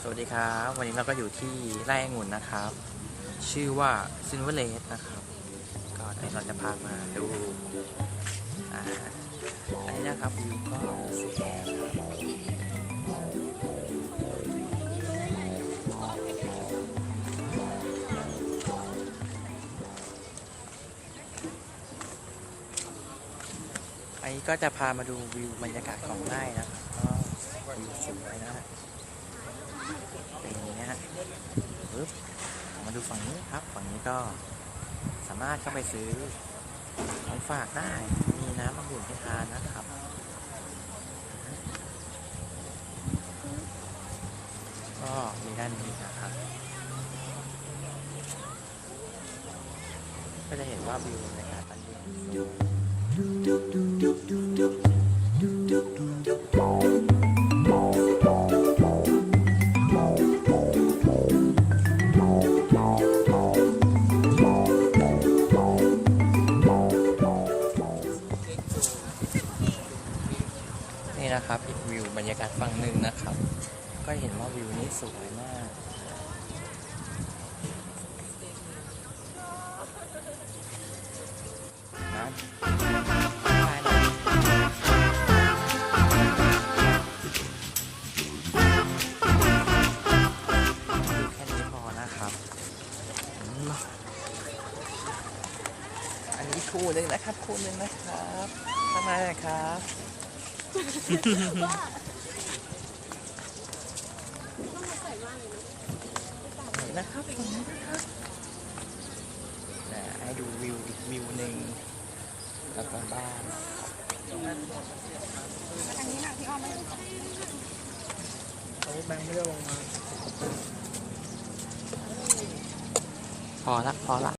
สวัสดีครับ วันนี้เราก็อยู่ที่ไร่องุ่นนะครับ ชื่อว่าซินเวเลสนะครับ ก็เดี๋ยวเราจะพามาดูอ่าอันนี้นะครับวิวก็สวยนะครับอันนี้ก็จะพามาดูวิวบรรยากาศของไร่นะครับก็วิวสวยนะฮะ เป็นอย่างนี้นะฮะปึ๊บมาดู ฝั่งนี้ครับ ฝั่งนี้ก็สามารถเข้าไปซื้อของฝากได้ มีน้ำมะกรูดให้ทานนะครับ ก็มีด้านนี้นะครับ ก็จะเห็นว่าวิวบรรยากาศตอนเย็น นี่นะครับอีกวิวบรรยากาศฝั่งหนึ่งนะครับ ก็เห็นว่าวิวนี้สวยมากนะได้เลยดูแค่นี้พอนะครับอันนี้คู่หนึ่งนะครับ คู่หนึ่งนะครับทำไมนะครับ นะครับนะให้ดูวิวอีกวิวหนึ่งแล้วก็บ้านอันนี้หนักพี่อ้อมไม่เขาแบงไม่ได้ลงมา พอละ พอละ